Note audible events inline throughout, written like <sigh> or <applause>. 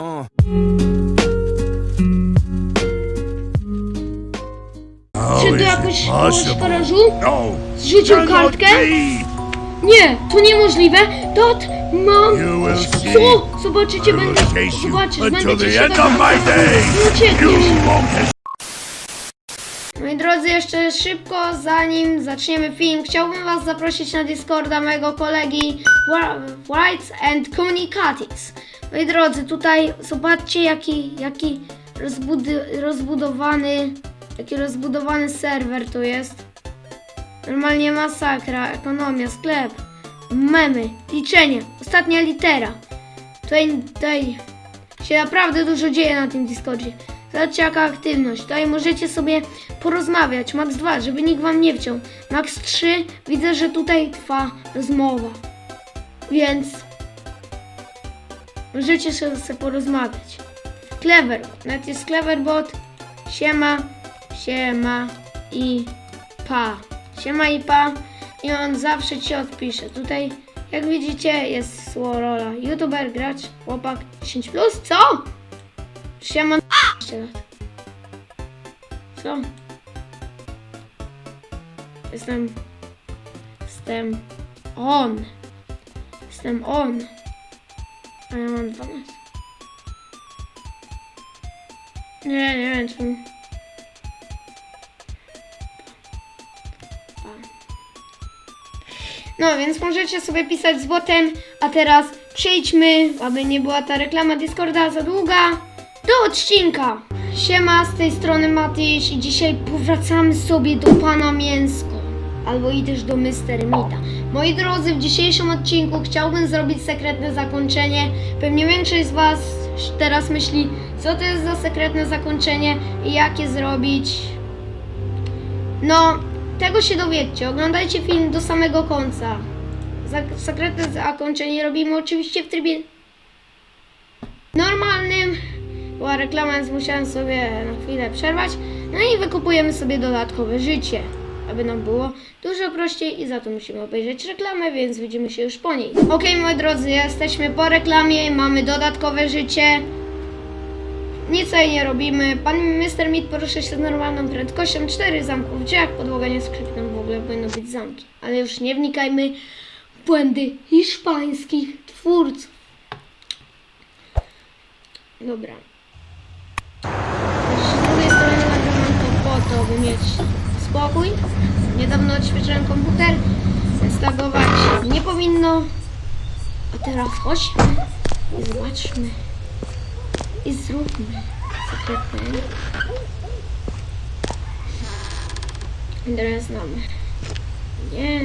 Uh. Czy do jakoś garażu? No, Zrzucił kartkę? Nie, to niemożliwe. Dot, mam... You will see. Co? Zobaczycie, będę... Zobaczysz, będę cię uciekniesz. Won't Moi drodzy, jeszcze szybko, zanim zaczniemy film, chciałbym Was zaprosić na Discorda mojego kolegi Whites and Communicatives. Moi drodzy, tutaj zobaczcie jaki, jaki rozbudowany, jaki rozbudowany serwer to jest. Normalnie masakra, ekonomia, sklep, memy, liczenie, ostatnia litera. Tutaj, tutaj się naprawdę dużo dzieje na tym Discordzie. Zobaczcie jaka aktywność. Tutaj możecie sobie porozmawiać. Max 2, żeby nikt wam nie wciął. Max 3, widzę, że tutaj trwa rozmowa. Więc możecie sobie, sobie porozmawiać. Clever, nawet jest Cleverbot. Siema, siema i pa. Siema i pa. I on zawsze ci odpisze. Tutaj, jak widzicie, jest słowo rola. YouTuber, gracz, chłopak 10+. Plus. Co? Siema 15 lat. Co? Jestem... Jestem... On. Jestem on. A ja mam 12. Nie, nie wiem. No, więc możecie sobie pisać z botem, a teraz przejdźmy, aby nie była ta reklama Discorda za długa, do odcinka. Siema, z tej strony Matyś i dzisiaj powracamy sobie do Pana Mięsko, albo i też do Mr. Mita. Moi drodzy, w dzisiejszym odcinku chciałbym zrobić sekretne zakończenie. Pewnie większość z Was teraz myśli, co to jest za sekretne zakończenie i jak je zrobić. No, tego się dowiedzcie. Oglądajcie film do samego końca. Sekretne zakończenie robimy oczywiście w trybie normalnym. Była reklama, więc musiałem sobie na chwilę przerwać. No i wykupujemy sobie dodatkowe życie, aby nam było dużo prościej i za to musimy obejrzeć reklamę, więc widzimy się już po niej. Ok, moi drodzy, jesteśmy po reklamie, mamy dodatkowe życie. Nic tutaj nie robimy. Pan Mr. Meat porusza się z normalną prędkością. Cztery zamków w drzwiach, podłoga nie skryptem, w ogóle powinny być zamki. Ale już nie wnikajmy w błędy hiszpańskich twórców. Dobra. Z drugiej strony po to, by mieć spokój. Niedawno odświeżyłem komputer, więc tagować nie powinno. A teraz chodźmy i zobaczmy i zróbmy sekretne. Teraz znamy. Nie,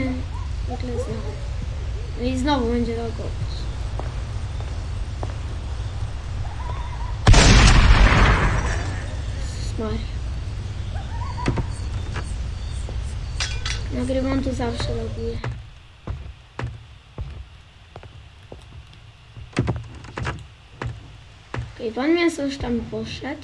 zwykle znamy. No i znowu będzie logować. Maria. Nagrywam to zawsze loguję. Okej, pan mięso już tam poszedł.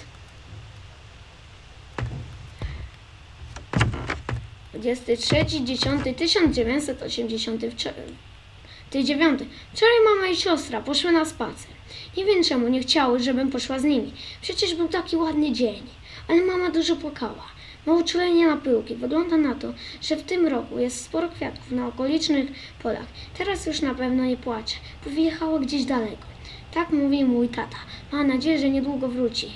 23.10.1989 Wczoraj mama i siostra poszły na spacer. Nie wiem czemu nie chciały, żebym poszła z nimi. Przecież był taki ładny dzień. Ale mama dużo płakała. Ma uczulenie na pyłki. Wygląda na to, że w tym roku jest sporo kwiatków na okolicznych polach. Teraz już na pewno nie płacze, bo wyjechała gdzieś daleko. Tak mówi mój tata. Ma nadzieję, że niedługo wróci.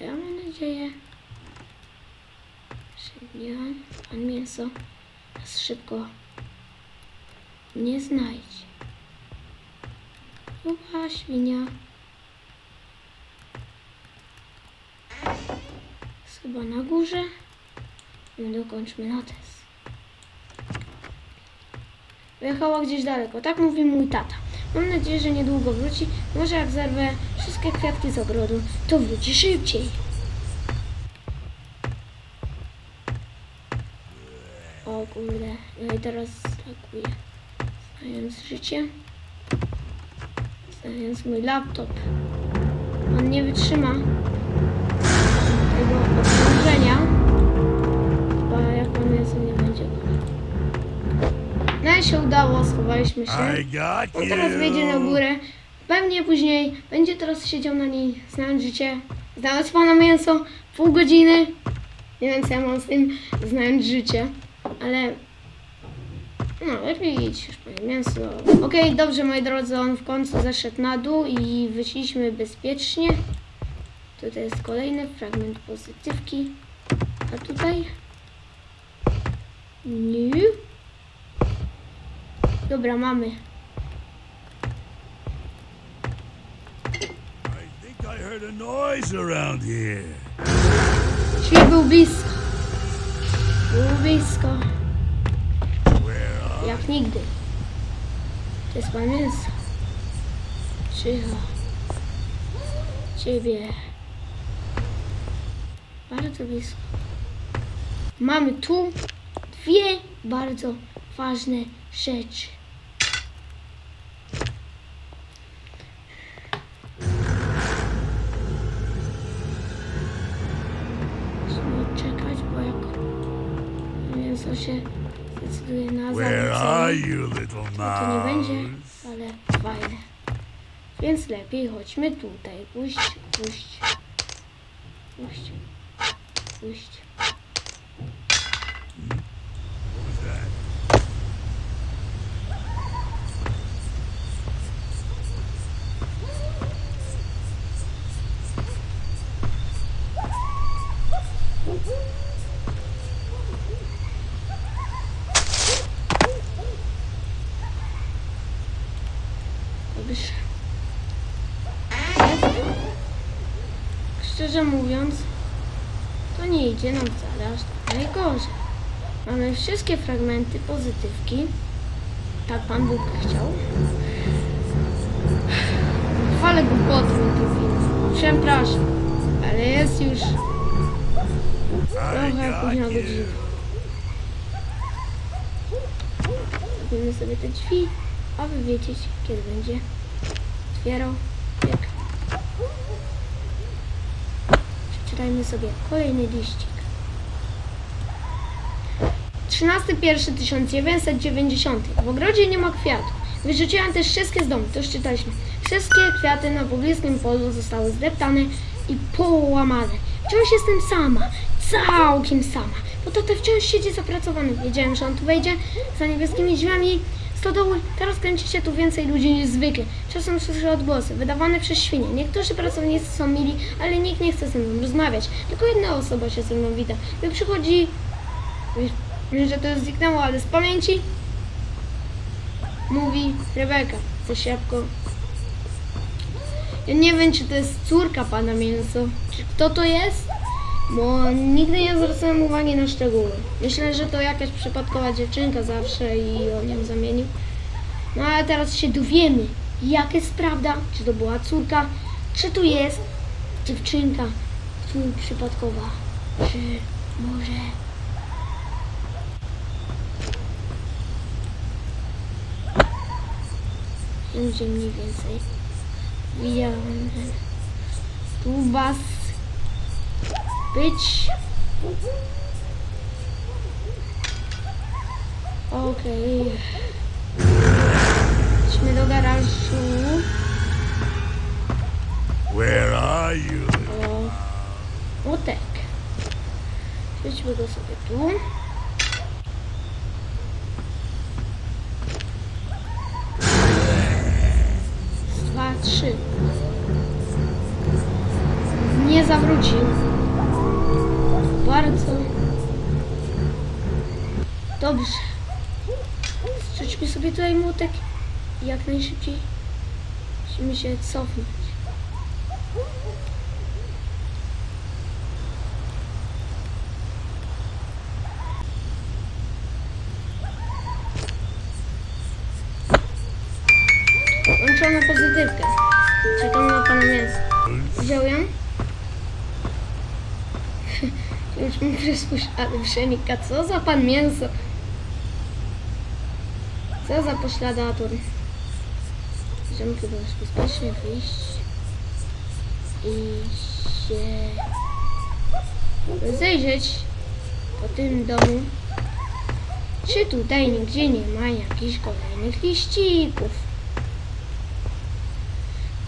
A ja mam nadzieję, że nie pan mięso nas szybko nie znajdzie. Chyba świnia. Chyba na górze. I dokończmy notes. Wyjechała gdzieś daleko, tak mówi mój tata. Mam nadzieję, że niedługo wróci. Może jak zerwę wszystkie kwiatki z ogrodu, to wróci szybciej. O kurde, no i teraz lakuję. Znając życie. Znając mój laptop. On nie wytrzyma obciążenia. Chyba jak on jest, nie będzie. No i się udało, schowaliśmy się. On teraz wejdzie na górę. Pewnie później będzie teraz siedział na niej, znając życie. Znając pana mięso, pół godziny. Nie wiem co ja mam z tym, znając życie. Ale... No, lepiej idź już panie mięso. Okej, dobrze moi drodzy, on w końcu zeszedł na dół i wyszliśmy bezpiecznie. Tutaj jest kolejny fragment pozytywki. A tutaj... Nie. Dobra, mamy. Czyli był blisko. Był blisko. Jak nigdy. To jest pan. Cicho. Ciebie. Bardzo blisko. Mamy tu dwie bardzo ważne rzeczy. Musimy czekać, bo jak mięso się zdecyduje na Where are zawrócenie, you, little to nie będzie, ale fajne. Więc lepiej chodźmy tutaj. Puść, puść. Puść. That? Dobrze. Szczerze mówiąc, idzie nam tak najgorzej. Mamy wszystkie fragmenty pozytywki. Tak Pan Bóg chciał. Chwalę głupoty tu film. Przepraszam, ale jest już trochę późna godzina. you. Zrobimy sobie te drzwi, aby wiedzieć, kiedy będzie otwierał. Przeczytajmy sobie kolejny liścik. 13.1.1990. W ogrodzie nie ma kwiatów. Wyrzuciłam też wszystkie z domu, to już czytaliśmy. Wszystkie kwiaty na pobliskim polu zostały zdeptane i połamane. Wciąż jestem sama, całkiem sama, bo tata wciąż siedzi zapracowany. Wiedziałem, że on tu wejdzie za niebieskimi drzwiami stodoły. Teraz kręci się tu więcej ludzi niż zwykle. Czasem słyszę odgłosy wydawane przez świnie. Niektórzy pracownicy są mili, ale nikt nie chce ze mną rozmawiać. Tylko jedna osoba się ze mną wita. Gdy przychodzi... Wiem, że to już zniknęło, ale z pamięci mówi Rebeka ze siapką. Ja nie wiem, czy to jest córka pana Mięso. Czy kto to jest? Bo nigdy nie zwracałem uwagi na szczegóły. Myślę, że to jakaś przypadkowa dziewczynka zawsze i on ją zamienił. No ale teraz się dowiemy, jak jest prawda, czy to była córka, czy tu jest dziewczynka tu przypadkowa, czy może... Gdzie mniej więcej widziałem, tu was być. Okej. Idźmy do garażu. Where are you, little O, młotek. Wrzućmy go sobie tu. Dwa, trzy. Nie zawrócił. Dobrze. Wrzućmy sobie tutaj młotek i jak najszybciej musimy się cofnąć. Włączono pozytywkę. Czekam na pana mięso. Wziął ją? <laughs> Już mi przyspuść, ale przenika. Co za pan mięso? Co za pośladator? Chyba już bezpiecznie wyjść i się rozejrzeć po tym domu. Czy tutaj nigdzie nie ma jakichś kolejnych liścików?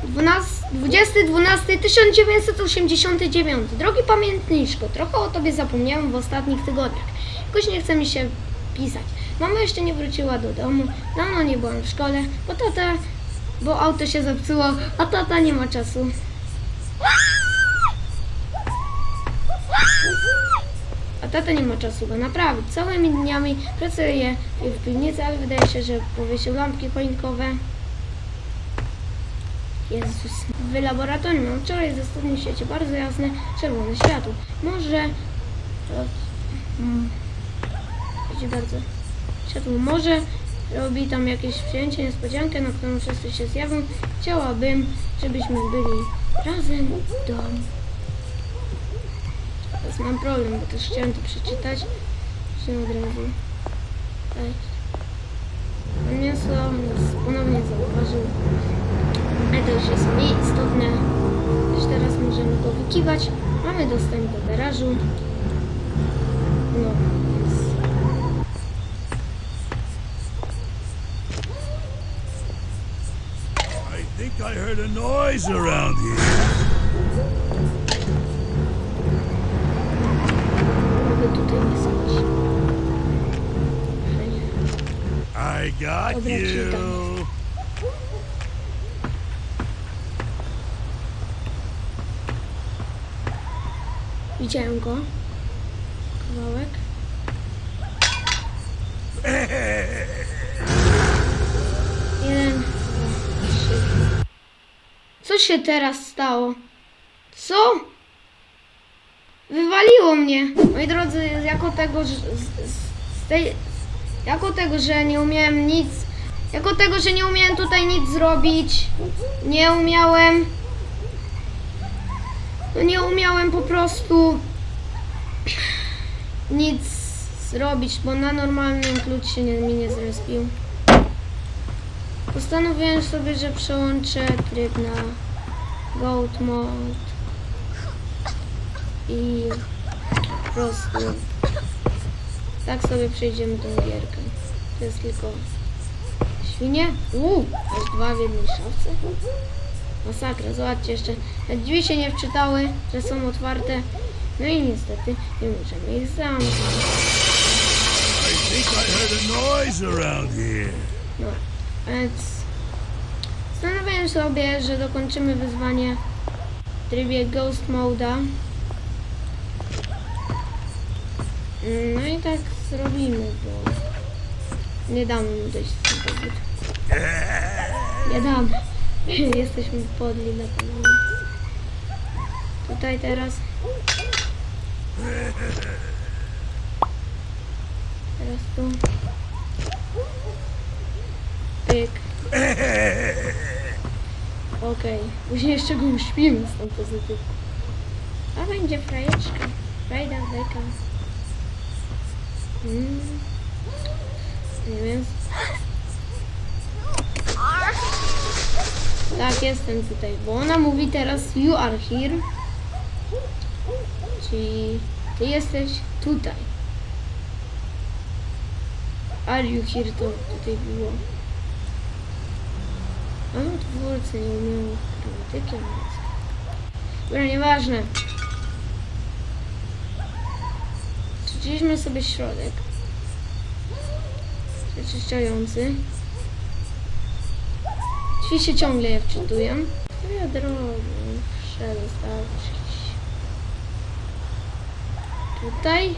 20.12.1989 Drogi pamiętniczko, trochę o tobie zapomniałem w ostatnich tygodniach. Jakoś nie chce mi się pisać. Mama jeszcze nie wróciła do domu, dawno nie byłam w szkole, bo tata, bo auto się zepsuło, a tata nie ma czasu. A tata nie ma czasu go naprawić. Całymi dniami pracuje w piwnicy, ale wydaje się, że powiesił lampki choinkowe. Jezus. W laboratorium wczoraj ze studni w świecie bardzo jasne czerwone światło. Może... Mm, Chodzi bardzo... Światło może robi tam jakieś przyjęcie, niespodziankę, na którą wszyscy się zjawią. Chciałabym, żebyśmy byli razem w domu. Teraz mam problem, bo też chciałem to przeczytać. Się od razu. Tak. Nas ponownie zauważył. Ale to już jest mniej istotne. Już teraz możemy go wykiwać. Mamy dostęp do garażu. No, heard a noise around here. Mogę tutaj nie schodzić. Że nie. I got Dobra, you. Widziałem go. Co się teraz stało? Co? Wywaliło mnie. Moi drodzy, jako tego, że z, z, tej, jako tego, że nie umiałem nic, jako tego, że nie umiałem tutaj nic zrobić, nie umiałem, no nie umiałem po prostu nic zrobić, bo na normalnym klucz się nie, mi nie zrespił. Postanowiłem sobie, że przełączę tryb na Goat Mode i po prostu tak sobie przejdziemy tą gierkę. To jest tylko świnie. Uuu, aż dwa w jednej szafce. Masakra, zobaczcie jeszcze. Te drzwi się nie wczytały, że są otwarte. No i niestety nie możemy ich zamknąć. I think I heard a noise around here. No, więc zastanawiałem sobie, że dokończymy wyzwanie w trybie Ghost Moda. Mm, No i tak zrobimy, bo nie damy mu dojść z powodu. Nie damy. <laughs> Jesteśmy podli dla pana. Tutaj teraz. Teraz tu. Pyk. Okej, później jeszcze go uśpimy z tą pozytywką. A będzie frajeczka. Frajda, beka. Mm. Nie wiem. Tak, jestem tutaj, bo ona mówi teraz you are here. Czyli ty jesteś tutaj. Are you here to tutaj było. A no twórcy nie umieją gramatyki angielskiej. Dobra, nieważne. Przeczyliśmy sobie środek. Przeczyszczający. Drzwi się ciągle je wczytuję. Wiadro, przedostawić. Tutaj.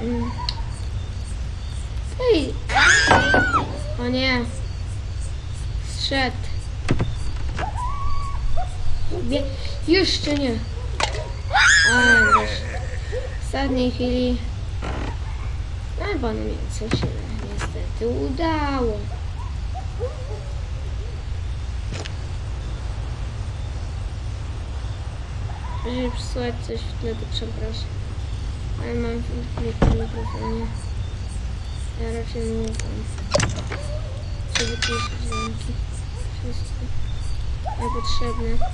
Mm. Ej! O nie. Zszedł. Wie... Jeszcze nie. A, wiesz. W ostatniej chwili... A panu mnie co się niestety udało. Jeżeli przysłać coś w tle, to przepraszam. Ale mam w mikrofonie. Ja raczej nie wyciszyć dźwięki. Wszystko. Niepotrzebne.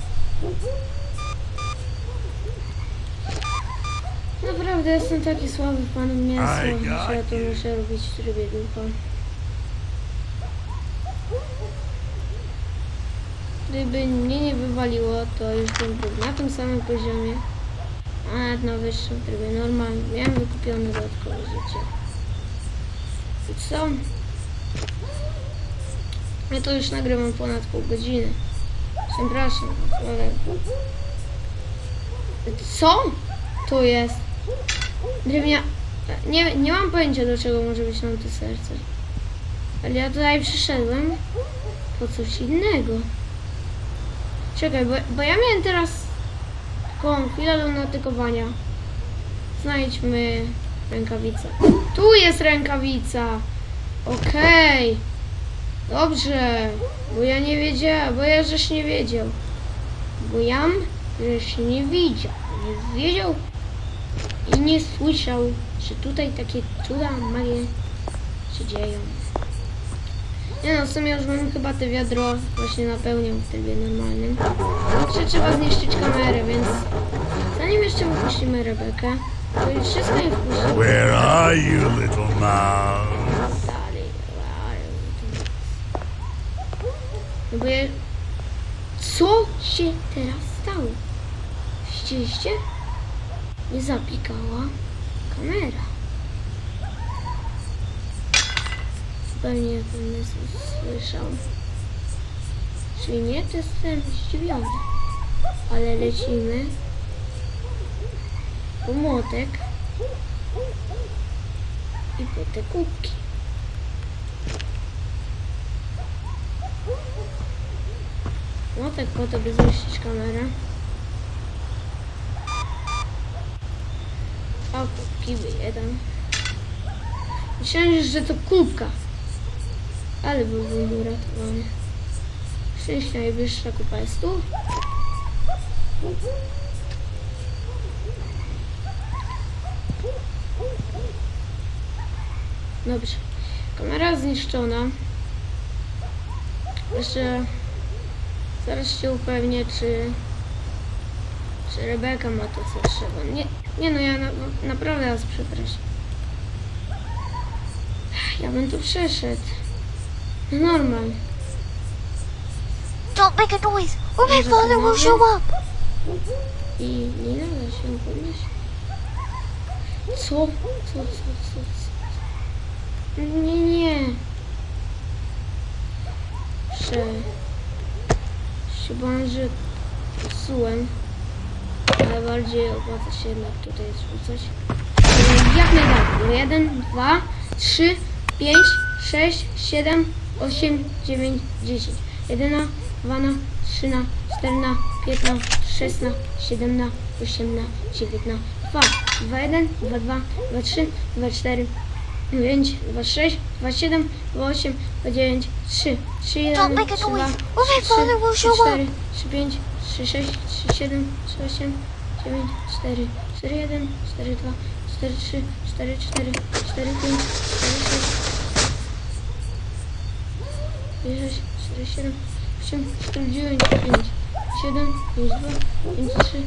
Naprawdę jestem taki słaby panem mięso, I got że ja to muszę robić w trybie ducha. Gdyby mnie nie wywaliło, to już bym był na tym samym poziomie, a nawet na wyższym trybie normalnym. Miałem wykupione dodatkowe życie. I co? Ja to już nagrywam ponad pół godziny. Przepraszam, ale... Co? To jest? Drewnia... Nie, nie mam pojęcia do czego może być nam to serce. Ale ja tutaj przyszedłem po coś innego. Czekaj, bo, bo ja miałem teraz taką chwilę lunatykowania. Znajdźmy rękawicę. Tu jest rękawica. Okej. Dobrze. Bo ja nie wiedziałem, bo ja żeś nie wiedział. Bo jam żeś nie widział. Nie wiedział i nie słyszał, że tutaj takie cuda, magie się dzieją. Nie no, w sumie już bym chyba te wiadro właśnie napełniał w trybie normalnym. Jeszcze trzeba zniszczyć kamerę, więc zanim jeszcze wypuścimy Rebekę, to już wszystko nie wpuścimy. Where are you, little mouse? No bo ja... Co się teraz stało? Widzieliście? Nie zapikała kamera. Zupełnie ten słyszał. Czyli nie, to jestem zdziwiony. Ale lecimy po młotek i po te kubki. Młotek po to, by zniszczyć kamerę. O, kubki by jeden. Myślałem, że to kubka. Ale byłbym uratowany. Szczęście najwyższa kupa jest tu. Dobrze. Kamera zniszczona. Jeszcze zaraz się upewnię, czy, czy Rebeka ma to, co trzeba. Nie, nie no, ja na, naprawdę was przepraszam. Ja bym tu przeszedł. No normal. Don't make a noise, or my Może father will pomogę? show up. I nie nada się podnieść. Co? Co, co, co, co? Nie, nie. Prze... się bałem, że psułem. Ale bardziej opłaca się jednak tutaj zrzucać. E, Jak najdalej. Jeden, dwa, trzy, pięć, sześć, siedem, osiem, dziewięć, dziesięć. Jedyna, dwana, trzyna, czterna, piętna, szesna, siedemna, osiemna, dziewiętna, dwa, dwa, jeden, dwa, dwa, dwa, trzy, dwa, cztery, pięć, dwa, sześć, dwa, siedem, dwa, osiem, dwa, dziewięć, trzy, trzy, jeden, Don't make a trzy, dwa, noise, or my trzy, father will trzy, show cztery, up. trzy, pięć, trzy, sześć, trzy, siedem, trzy, osiem, dziewięć, cztery, cztery, jeden, cztery, dwa, cztery, trzy, cztery, cztery, cztery, pięć, cztery, sześć, pięć, sześć, cztery, siedem, osiem, cztery, dziewięć, pięć, siedem, pięć, dwa, pięć, trzy,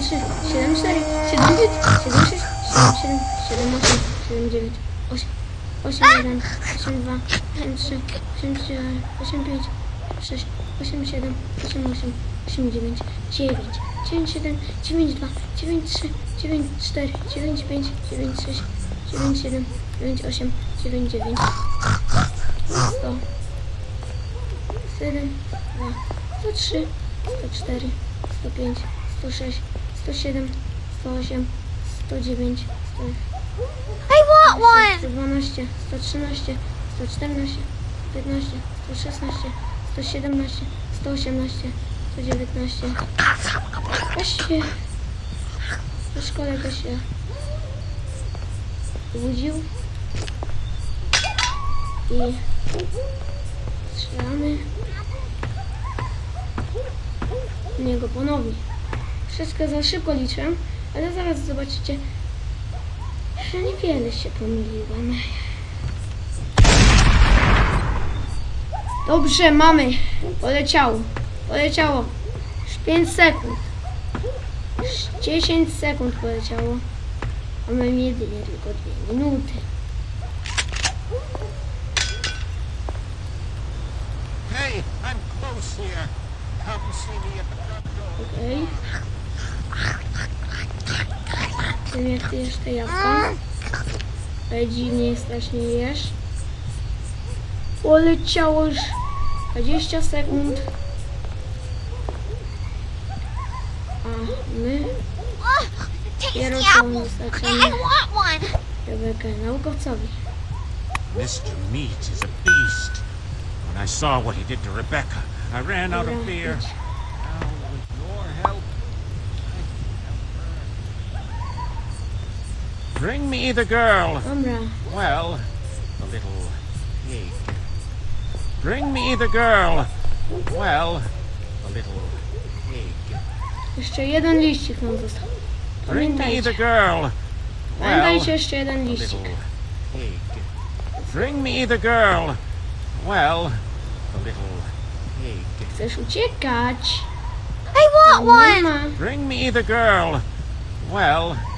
pięć, cztery, pięć, pięć, pięć, sześć, pięć, siedem, pięć, osiem, siedem, siedem, siedem, jeden, siedem, siedem, trzy, siedem, cztery, siedem, pięć, siedem, sześć, siedem, siedem, siedem, osiem, siedem, dziewięć, osiem, osiem, jeden, osiem, dwa, osiem, trzy, osiem, cztery, osiem, pięć, sześć, osiem, siedem, osiem, osiem, osiem, dziewięć, dziewięć, dziewięć, jeden, dziewięć, dwa, dziewięć, trzy, dziewięć, cztery, dziewięć, pięć, dziewięć, sześć, dziewięć, siedem, dziewięć, osiem, dziewięć, dziewięć, sto, jeden, dwa, sto trzy, sto cztery, sto pięć, sto sześć, sto siedem, sto osiem, sto dziewięć, sto I want one. 112, 113, 114, 115, 116, 117, 118, 119. Weź się. Nasz kolega się budził. I strzelamy niego ponownie. Wszystko za szybko liczę, ale zaraz zobaczycie, że niewiele się pomyliłem. Dobrze, mamy. Poleciało. Poleciało. Już 5 sekund. Już 10 sekund poleciało. A mamy jedynie tylko 2 minuty. Hey, I'm close here. Come see me at the front door. Okej. Tym jak ty jesz te jabłka. Ale dziwnie strasznie jesz. Poleciało już 20 sekund. A my Quiero tasty apple. con such I, a- I want one. Naukowcowi. Mr. Meat is a beast. When I saw what he did to Rebecca, I ran out of fear. Bring me the girl. Dobra. Well, the little pig. Bring me the girl. Well, the little pig. Jeszcze jeden liścik nam został. Bring me the Pamiętajcie. girl. Well, Pamiętajcie jeszcze jeden the liścik. little pig. Bring me the girl. Well, the little pig. Chcesz uciekać? I want Nie one. ma. Bring me the girl. Well, the little pig.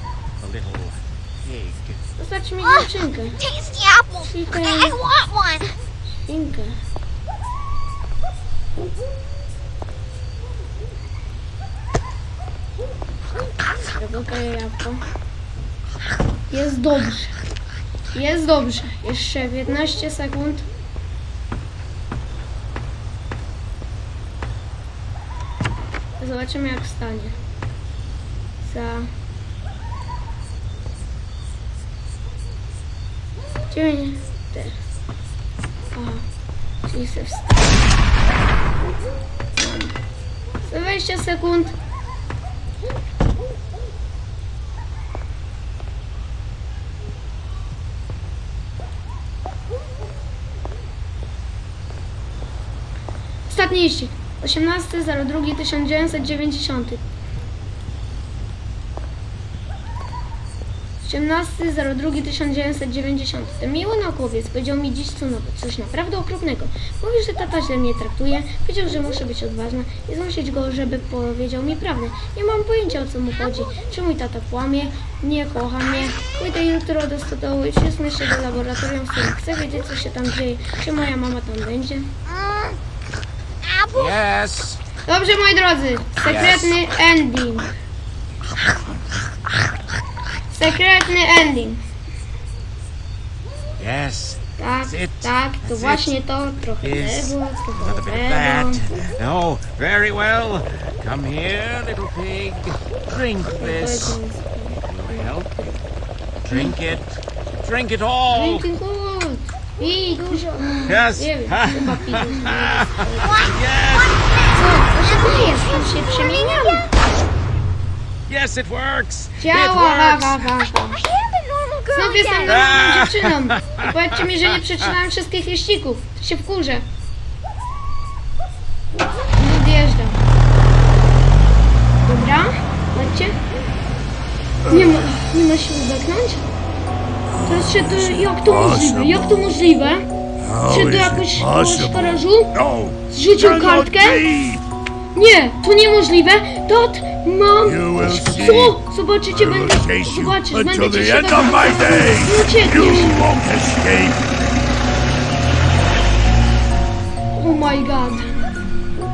Zostać mi dziewczynkę. tasty apple. I, I want one. Świnkę. Rebeka je jabłko. Jest dobrze. Jest dobrze. Jeszcze 15 sekund. Zobaczymy jak wstanie. Za... 9. Teraz. Aha. Czyli se 20 sekund. Ostatni liścik. 18.02.1990 18.02.1990 Ten miły naukowiec powiedział mi dziś co nowe, coś naprawdę okropnego. Mówił, że tata źle mnie traktuje, powiedział, że muszę być odważna i zmusić go, żeby powiedział mi prawdę. Nie mam pojęcia o co mu chodzi, czy mój tata kłamie, nie kocha mnie. Pójdę jutro do stodoły, wcisnę się do laboratorium, w którym chcę wiedzieć co się tam dzieje, czy moja mama tam będzie. Yes. Dobrze, moi drodzy, sekretny ending. Sekretny ending. Yes. Tak, That's it. tak, to That's właśnie it. to, trochę Yes. tego, Another trochę bit of that. Oh, very well. Come here, little pig. Drink this. Will help. Drink it. Drink it all. Drinking good. Pij dużo. Yes. Nie wiem, <laughs> chyba pij dużo. Yes. Co, co się dzieje? Tam się przemieniamy. Yes, it works. It Działa, ha, works. ha, ha, ha. I am a normal girl Znów jestem normalną dziewczyną. I powiedzcie mi, że nie przeczytałem wszystkich liścików. To się wkurzę. Nie odjeżdżam. Dobra, chodźcie. Nie ma, nie ma się ubeknąć? Teraz się to, jak to możliwe? Jak to możliwe? Czy to jakoś garażu? No, Zrzucił kartkę? Nie, to niemożliwe. Tot, mam... You will see. Co? Zobaczycie, będę... Zobaczysz, będę cię the end szukał. of my days. Nie uciekniesz. You won't escape. Oh my god.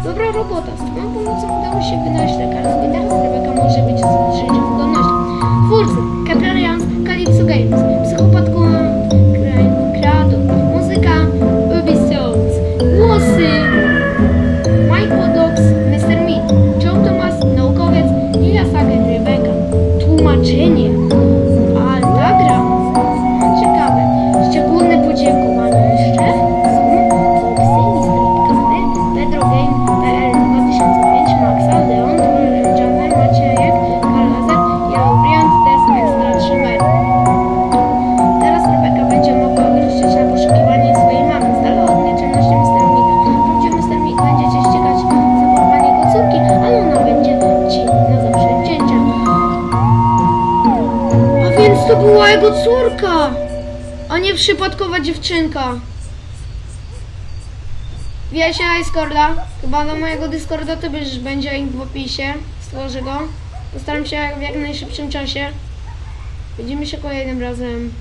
Dobra robota. Z tą pomocą udało się wynaleźć lekarstwo i teraz Rebeka może być z życiowgodnością. Twórcy Caprarians, Calypso Games, Psychopatku była jego córka, a nie przypadkowa dziewczynka. Wbijajcie na Discorda. Chyba do mojego Discorda to też będzie link w opisie. Stworzę go. Postaram się w jak najszybszym czasie. Widzimy się kolejnym razem.